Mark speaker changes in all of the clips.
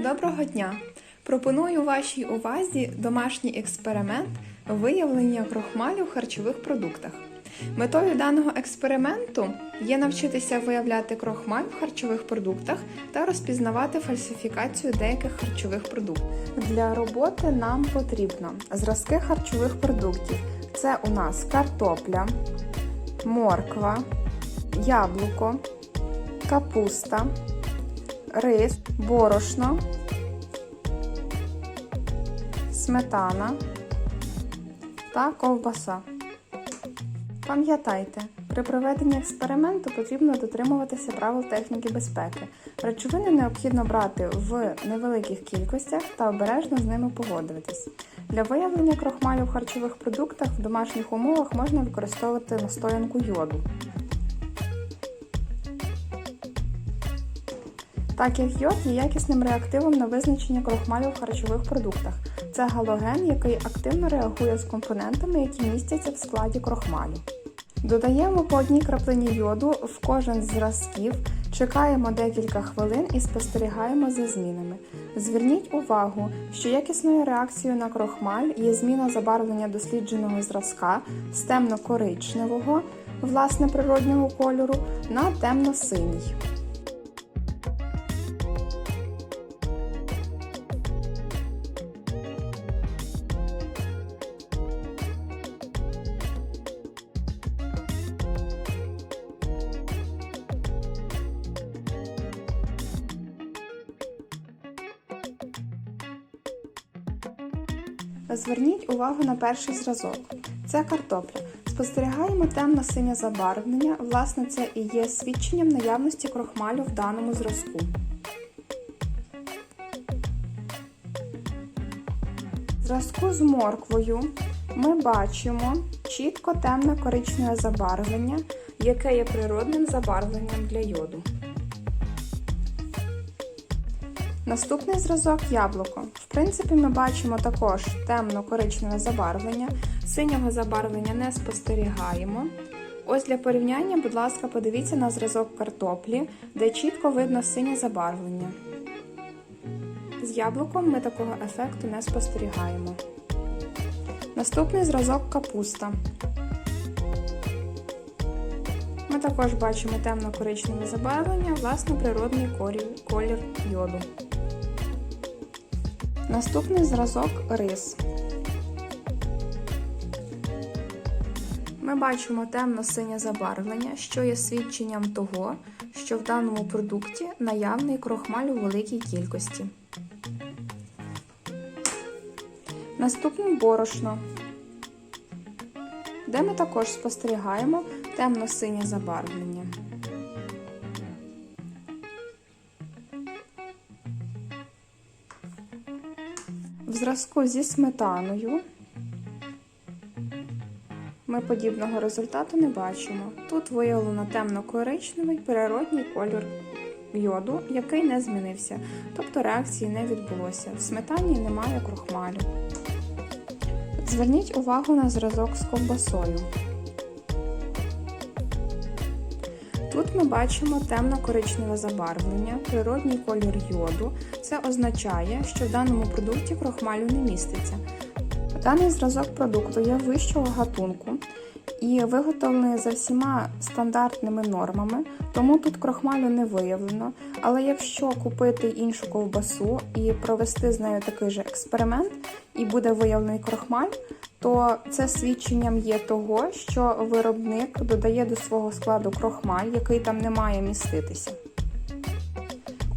Speaker 1: Доброго дня! Пропоную вашій увазі домашній експеримент виявлення крохмалю в харчових продуктах. Метою даного експерименту є навчитися виявляти крохмаль в харчових продуктах та розпізнавати фальсифікацію деяких харчових продуктів. Для роботи нам потрібно зразки харчових продуктів. Це у нас картопля, морква, яблуко, капуста, рис, борошно, сметана та ковбаса. Пам'ятайте, при проведенні експерименту потрібно дотримуватися правил техніки безпеки. Речовини необхідно брати в невеликих кількостях та обережно з ними поводитись. Для виявлення крохмалю в харчових продуктах в домашніх умовах можна використовувати настоянку йоду. Так як йод є якісним реактивом на визначення крохмалю в харчових продуктах. Це галоген, який активно реагує з компонентами, які містяться в складі крохмалю. Додаємо по одній краплині йоду в кожен з зразків, чекаємо декілька хвилин і спостерігаємо за змінами. Зверніть увагу, що якісною реакцією на крохмаль є зміна забарвлення дослідженого зразка з темно-коричневого, власне природнього кольору, на темно-синій. Зверніть увагу на перший зразок. Це картопля. Спостерігаємо темно-синє забарвлення. Власне, це і є свідченням наявності крохмалю в даному зразку. В Зразку з морквою ми бачимо чітко темно-коричневе забарвлення, яке є природним забарвленням для йоду. Наступний зразок яблуко. В принципі, ми бачимо також темно-коричневе забарвлення, синього забарвлення не спостерігаємо. Ось для порівняння, будь ласка, подивіться на зразок картоплі, де чітко видно синє забарвлення. З яблуком ми такого ефекту не спостерігаємо. Наступний зразок капуста. Ми також бачимо темно-коричневе забарвлення, власне, природний колір йоду. Наступний зразок рис. Ми бачимо темно-синє забарвлення, що є свідченням того, що в даному продукті наявний крохмаль у великій кількості. Наступним борошно, де ми також спостерігаємо темно-синє забарвлення. Зразку зі сметаною ми подібного результату не бачимо. Тут виявлено темно-коричневий природній кольор йоду, який не змінився, тобто реакції не відбулося. В сметані немає крохмалю. Зверніть увагу на зразок з ковбасою. Тут ми бачимо темно-коричневе забарвлення, природній колір йоду. Це означає, що в даному продукті крохмалю не міститься. Даний зразок продукту є вищого гатунку і виготовлений за всіма стандартними нормами, тому тут крохмалю не виявлено. Але якщо купити іншу ковбасу і провести з нею такий же експеримент, і буде виявлений крохмаль, то це свідченням є того, що виробник додає до свого складу крохмаль, який там не має міститися.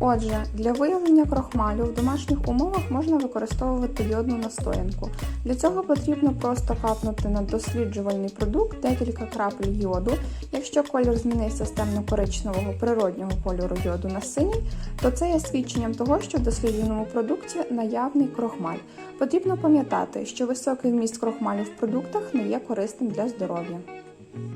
Speaker 1: Отже, для виявлення крохмалю в домашніх умовах можна використовувати йодну настоянку. Для цього потрібно просто капнути на досліджувальний продукт декілька крапель йоду. Якщо колір змінився з темно-коричневого природнього кольору йоду на синій, то це є свідченням того, що в дослідженому продукті наявний крохмаль. Потрібно пам'ятати, що високий вміст крохмалю в продуктах не є корисним для здоров'я.